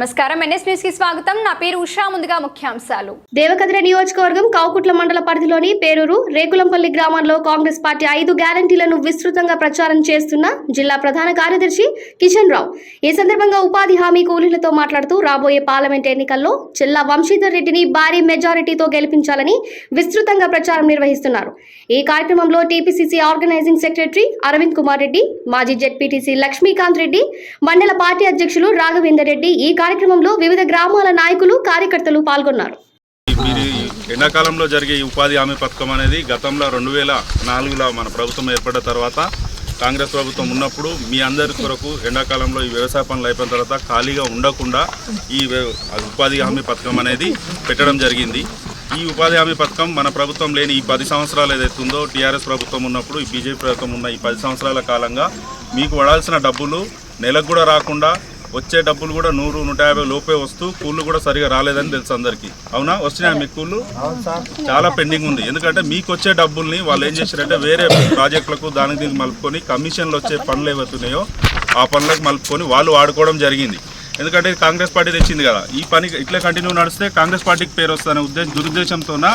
నమస్కారం. ఎన్ఎస్ న్యూస్కి స్వాగతం. నా పేరు ఉషా. ముందుగా ముఖ్యాంశాలు. దేవకద్ర నియోజకవర్గం కావుకుట్ల మండల పరిధిలోని పేరూరు రేకులంపల్లి గ్రామంలో కాంగ్రెస్ పార్టీ ఐదు గ్యారంటీలను విస్తృతంగా ప్రచారం చేస్తున్న జిల్లా ప్రధాన కార్యదర్శి కిషన్ రావు. ఈ సందర్భంగా ఉపాధి హామీ కూలీలతో మాట్లాడుతూ రాబోయే పార్లమెంట్ ఎన్నికల్లో జిల్లా వంశీధర్ రెడ్డిని భారీ మెజారిటీతో గెలిపించాలని విస్తృతంగా ప్రచారం నిర్వహిస్తున్నారు. ఈ కార్యక్రమంలో TPCC organising secretary Aravind Kumar Reddy మాజీ జెడ్పీటీసీ లక్ష్మీకాంత్ రెడ్డి మండల పార్టీ అధ్యక్షులు రాఘవేందర్ రెడ్డి ఈ కార్యక్రమంలో వివిధ గ్రామాల నాయకులు కార్యకర్తలు పాల్గొన్నారు. ఎండాకాలంలో జరిగే ఈ ఉపాధి హామీ పథకం అనేది గతంలో రెండు వేల నాలుగులో మన ప్రభుత్వం ఏర్పడిన తర్వాత కాంగ్రెస్ ప్రభుత్వం ఉన్నప్పుడు మీ అందరి కొరకు ఎండాకాలంలో ఈ వ్యవసాయ పనులు అయిపోయిన తర్వాత ఖాళీగా ఉండకుండా ఈ ఉపాధి హామీ పథకం అనేది పెట్టడం జరిగింది. ఈ ఉపాధి హామీ పథకం మన ప్రభుత్వం లేని ఈ పది సంవత్సరాలు ఏదైతే ఉందో టీఆర్ఎస్ ప్రభుత్వం ఉన్నప్పుడు ఈ బీజేపీ ప్రభుత్వం ఉన్న ఈ పది సంవత్సరాల కాలంగా మీకు పడాల్సిన డబ్బులు నెలకు కూడా రాకుండా వచ్చే డబ్బులు కూడా నూరు నూట యాభై లోపే వస్తూ కూళ్ళు కూడా సరిగా రాలేదని తెలుసు అందరికి. అవునా? వచ్చినాయి మీ కూళ్ళు? చాలా పెండింగ్ ఉంది. ఎందుకంటే మీకు వచ్చే డబ్బుల్ని వాళ్ళు ఏం చేశారంటే వేరే ప్రాజెక్టులకు దానికి దీనికి మలుపుకొని కమిషన్లు వచ్చే పనులు ఏవైతున్నాయో ఆ పనులకు మలుపుకొని వాళ్ళు వాడుకోవడం జరిగింది. ఎందుకంటే ఇది కాంగ్రెస్ పార్టీ తెచ్చింది కదా. ఈ పని ఇట్లా కంటిన్యూ నడిస్తే కాంగ్రెస్ పార్టీకి పేరు వస్తుందనే ఉద్దేశం దురుద్దేశంతోన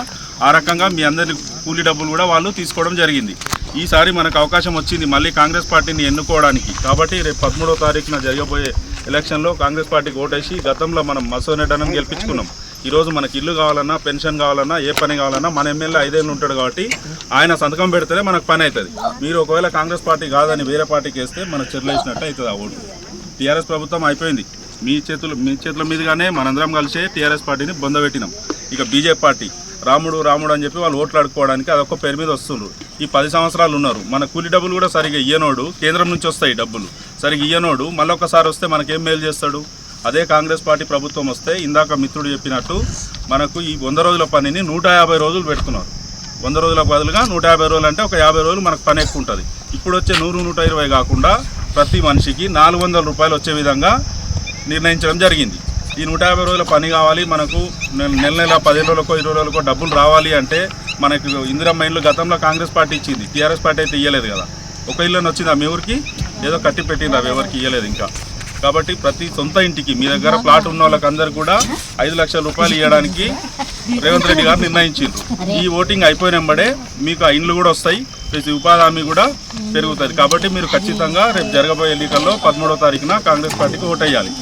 ఆ రకంగా మీ అందరి కూలీ డబ్బులు కూడా వాళ్ళు తీసుకోవడం జరిగింది. ఈసారి మనకు అవకాశం వచ్చింది మళ్ళీ కాంగ్రెస్ పార్టీని ఎన్నుకోవడానికి. కాబట్టి రేపు పదమూడవ తారీఖున జరగబోయే ఎలక్షన్లో కాంగ్రెస్ పార్టీకి ఓటేసి గతంలో మనం మసోనెడ్డనం గెలిపించుకున్నాం. ఈరోజు మనకి ఇల్లు కావాలన్నా పెన్షన్ కావాలన్నా ఏ పని కావాలన్నా మన ఎమ్మెల్యే ఐదేళ్ళు ఉంటాడు కాబట్టి ఆయన సంతకం పెడితేనే మనకు పని అవుతుంది. మీరు ఒకవేళ కాంగ్రెస్ పార్టీ కాదని వేరే పార్టీకి వేస్తే మనకు చెర్లేసినట్టు అవుతుంది ఆ ఓటు. టీఆర్ఎస్ ప్రభుత్వం అయిపోయింది. మీ చేతులు మీ చేతుల మీదుగానే మనందరం కలిసే టీఆర్ఎస్ పార్టీని బొందబెట్టినాం. ఇక బీజేపీ పార్టీ. రాముడు రాముడు అని చెప్పి వాళ్ళు ఓట్లు ఆడుకోవడానికి అదొక పేరు మీద వస్తున్నారు. ఈ పది సంవత్సరాలు ఉన్నారు. మన కూలి డబ్బులు కూడా సరిగా ఇయ్యనోడు కేంద్రం నుంచి వస్తాయి డబ్బులు. సరిగా ఇయ్యనోడు మళ్ళొకసారి వస్తే మనకేం మేలు చేస్తాడు? అదే కాంగ్రెస్ పార్టీ ప్రభుత్వం వస్తే ఇందాక మిత్రుడు చెప్పినట్టు మనకు ఈ వంద రోజుల పనిని నూట యాభై రోజులు పెడుతున్నారు. వంద రోజుల బదులుగా నూట యాభై రోజులు అంటే ఒక యాభై రోజులు మనకు పని ఎక్కువ ఉంటుంది. ఇప్పుడు వచ్చే నూరు నూట ఇరవై కాకుండా ప్రతి మనిషికి నాలుగు వందల రూపాయలు వచ్చే విధంగా నిర్ణయించడం జరిగింది. ఈ నూట యాభై రోజుల పని కావాలి. మనకు నెల నెల నెల పదిహేను రోజులకో ఇరవై రోజులకో డబ్బులు రావాలి అంటే మనకు ఇందిరమ్మ ఇండ్లు గతంలో కాంగ్రెస్ పార్టీ ఇచ్చింది. టీఆర్ఎస్ పార్టీ అయితే ఇవ్వలేదు కదా. ఒక ఇల్లు వచ్చిందా మీ ఊరికి? ఏదో కట్టి పెట్టింది అవి ఎవరికి ఇవ్వలేదు ఇంకా. కాబట్టి ప్రతి సొంత ఇంటికి మీ దగ్గర ప్లాట్ ఉన్న వాళ్ళకందరూ కూడా ఐదు లక్షల రూపాయలు ఇవ్వడానికి రేవంత్ రెడ్డి గారు నిర్ణయించారు ఈ ఓటింగ్ అయిపోయినంబడే మీకు ఆ ఇండ్లు కూడా వస్తాయి ప్లస్ ఈ ఉపాధి హామీ కూడా పెరుగుతుంది కాబట్టి మీరు ఖచ్చితంగా రేపు జరగబోయే ఎన్నికల్లో పదమూడో తారీఖున కాంగ్రెస్ పార్టీకి ఓటేయాలి.